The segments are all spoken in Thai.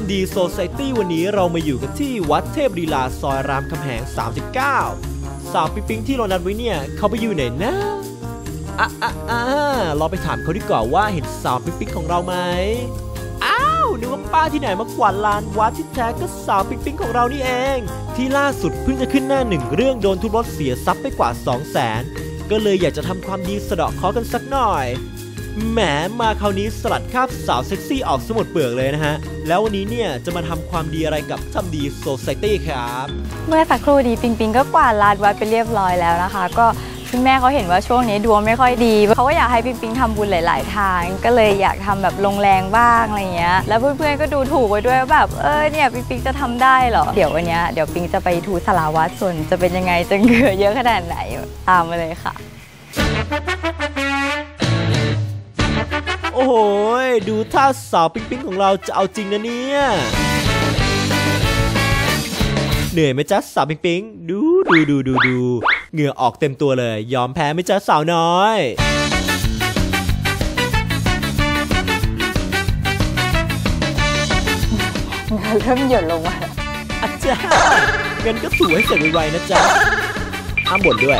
ำดีโซซตี้วันนี้เรามาอยู่กันที่วัดเทพลีลาซอยรามคำแหง 39 สาวปิ๊งปิ๊งที่เรานัดไว้เนี่ย เขาไปอยู่ไหนนะอะอะอะเราไปถามเขาดีกว่าว่าเห็นสาวปิ๊งปิ๊งของเราไหมอ้าวนึกว่าป้าที่ไหนมากวาดลานวัดที่แท้ก็สาวปิ๊งปิ๊งของเรานี่เอง ที่ล่าสุดเพิ่งจะขึ้นหน้าหนึ่งเรื่องโดนทุบรถเสียทรัพย์ไปกว่า 2 0 0แสนก็เลยอยากจะทำความดีสะเดาะเคาะกันสักหน่อย แหมมาคราวนี้สลัดคราบสาวเซ็กซี่ออกสมุดเปลือกเลยนะฮะ แล้ววันนี้เนี่ยจะมาทำความดีอะไรกับทำดีโซซ i ตี้ครับ เมื่อสักครู่นี้ปิงปิงก็กวาดลานวัดไปเรียบร้อยแล้วนะคะ ก็คุณแม่เขาเห็นว่าช่วงนี้ดวงไม่ค่อยดีเขาก็อยากให้ปิงปิงทำบุญหลาย ๆ ทาง ก็เลยอยากทำแบบลงแรงบ้างอะไรเงี้ย แล้วเพื่อนๆก็ดูถูกไว้ด้วยว่าแบบเออเนี่ยปิงปิงจะทำได้เหรอ เดี๋ยววันนี้เดี๋ยวปิงจะไปทูสาราวัดส่วนจะเป็นยังไงจะเหงื่อเยอะขนาดไหนตามมาเลยค่ะ โอ้โหยดูท่าสาวปิ๊งปิ๊งของเราจะเอาจริงนะเนี่ย เหนื่อยไหมจ๊ะสาวปิ๊งปิ๊งดูดูดูดูดูเหงื่อออกเต็มตัวเลย ยอมแพ้ไหมจ๊ะสาวน้อยเริ่มหยดลงมาอาจารย์เงินก็ถูให้เสร็จไวๆนะจ๊ะห้ามบ่นด้วย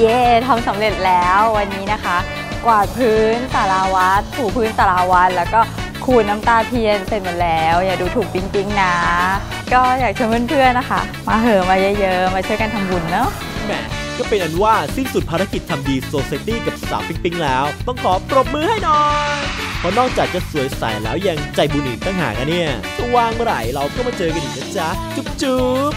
เย่ทำสำเร็จแล้ววันนี้นะคะ กวาดพื้นสาราวัดถูพื้นสาราวัดแล้วก็ขูดน้ำตาเทียนเสร็จหมดแล้ว อย่าดูถูกปิ๊งปิ๊งนะ ก็อยากชวนเพื่อนๆนะคะ มาเหอะมาเยอะๆ มาช่วยกันทำบุญเนาะแหมก็เป็นอันว่าสิ้นสุดภารกิจทำดีโซ i ตี้กับสาวปิ๊งปิ๊งแล้ว ต้องขอปรบมือให้หน่อยเพราะนอกจากจะสวยใสแล้วยังใจบุญอีกตั้งหากนะเนี่ยว่างเมื่อไหร่เราก็มาเจอกันอีกนะจ๊ะ จุ๊บจุ๊บ